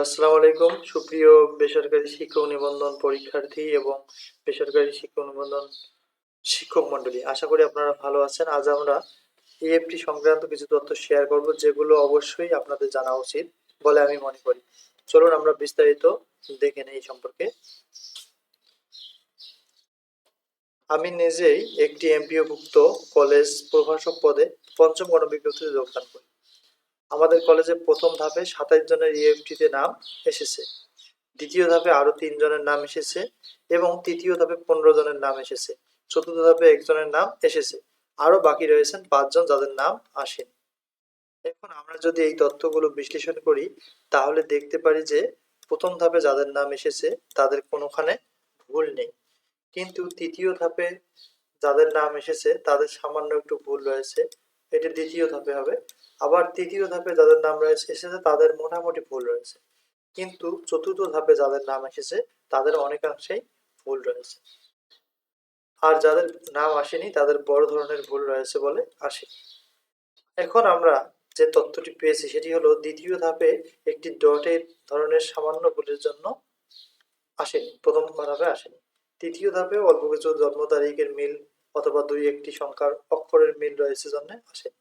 আসসালামু আলাইকুম। সুপ্রিয় বেসরকারি শিক্ষক নিবন্ধন পরীক্ষার্থী এবং বেসরকারি শিক্ষক নিবন্ধন শিক্ষক মন্ডলী আশা করি আপনারা ভালো আছেন। আজ আমরা ইএফটি সংক্রান্ত কিছু তথ্য শেয়ার করব, যেগুলো অবশ্যই আপনাদের জানা উচিত বলে আমি মনে করি। চলুন আমরা বিস্তারিত দেখে নেই সম্পর্কে। আমি নিজেই একটি এমপিওভুক্ত কলেজ প্রভাষক পদে পঞ্চম গণবিজ্ঞপ্তিতে যোগদান করি। আমাদের কলেজে প্রথম ধাপে সাতাইশ জনের ইএফটিতে নাম এসেছে। দ্বিতীয় ধাপে আরও তিন জনের নাম এসেছে এবং তৃতীয় ধাপে পনেরো জনের নাম এসেছে। চতুর্থ ধাপে একজনের নাম এসেছে। আরও বাকি রয়েছেন পাঁচজন যাদের নাম আসেনি। এখন আমরা যদি এই তথ্যগুলো বিশ্লেষণ করি, তাহলে দেখতে পারি যে প্রথম ধাপে যাদের নাম এসেছে, তাদের কোনোখানে ভুল নেই। কিন্তু তৃতীয় ধাপে যাদের নাম এসেছে, তাদের সামান্য একটু ভুল রয়েছে। এটি দ্বিতীয় ধাপে হবে। আবার তৃতীয় ধাপে যাদের নাম রয়েছে, এসেছে তাদের মোটামুটি ভুল রয়েছে। কিন্তু চতুর্থ ধাপে যাদের নাম এসেছে, তাদের অনেকাংশেই ভুল রয়েছে। আর যাদের নাম আসেনি, তাদের বড় ধরনের ভুল রয়েছে বলে আসে। এখন আমরা যে তথ্যটি পেয়েছি, সেটি হলো দ্বিতীয় ধাপে একটি ডটের ধরনের সামান্য ভুলের জন্য আসেনি, প্রথম ধাপে আসেনি। তৃতীয় ধাপে অল্প কিছু জন্ম তারিখের মিল অথবা দুই একটি সংখ্যার অক্ষরের মিল রয়েছে জন্য আসেনি।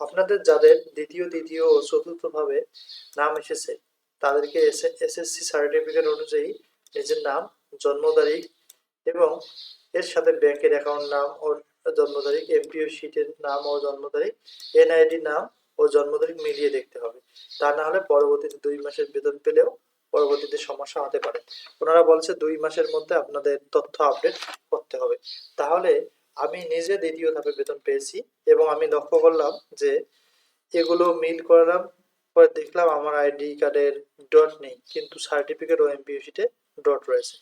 আপনাদের যাদের দ্বিতীয়, তৃতীয় ও চতুর্থ ভাবে নাম এসেছে, তাদেরকে এসএসসি সার্টিফিকেট অনুযায়ী নিজের নাম, জন্ম তারিখ এবং এর সাথে ব্যাংকের অ্যাকাউন্ট নাম ও জন্ম তারিখ এমপিও শিটের নাম ও জন্ম তারিখ এনআইডি নাম ও জন্ম তারিখ মিলিয়ে দেখতে হবে। তা না হলে পরবর্তীতে দুই মাসের বেতন পেলেও পরবর্তীতে সমস্যা হতে পারে। ওনারা বলছে দুই মাসের মধ্যে আপনাদের তথ্য আপডেট করতে হবে। তাহলে আমি নিজে দ্বিতীয় ধাপে বেতন পেয়েছি এবং আমি লক্ষ্য করলাম যে এগুলো মিল করলাম, পরে দেখলাম আমার আইডি কার্ডের ডট নেই, কিন্তু সার্টিফিকেট ও এমপিও শিটে ডট রয়েছে।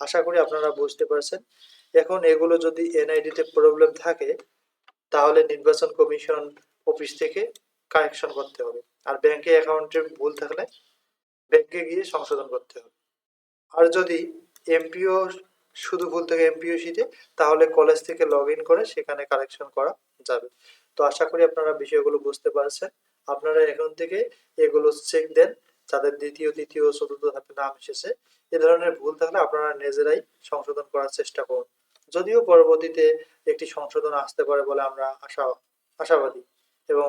আশা করি আপনারা বুঝতে পারছেন। এখন এগুলো যদি এনআইডিতে প্রবলেম থাকে, তাহলে নির্বাচন কমিশন অফিস থেকে কারেকশন করতে হবে। আর ব্যাংকে অ্যাকাউন্টে ভুল থাকলে ব্যাংকে গিয়ে সংশোধন করতে হবে। আর যদি এমপিও শুধু ভুল থাকে এমপিও শিটে তাহলে কলেজ থেকে লগ ইন করে সেখানে কালেকশন করা যাবে। তো আশা করি আপনারা বিষয়গুলো বুঝতে পারছেন। আপনারা এখন থেকে এগুলো চেক দেন, যাদের দ্বিতীয়, তৃতীয়, চতুর্থ ধাপে নাম এসেছে, এ ধরনের ভুল থাকলে আপনারা নিজেরাই সংশোধন করার চেষ্টা করুন। যদিও পরবর্তীতে একটি সংশোধন আসতে পারে বলে আমরা আশা, আশাবাদী, এবং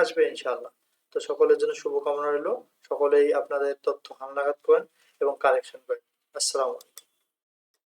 আসবে ইনশাল্লাহ তো সকলের জন্য শুভকামনা রইল। সকলেই আপনাদের তথ্য হামলাঘাত করেন এবং কালেকশন করেন। আসসালামু আলাইকুম।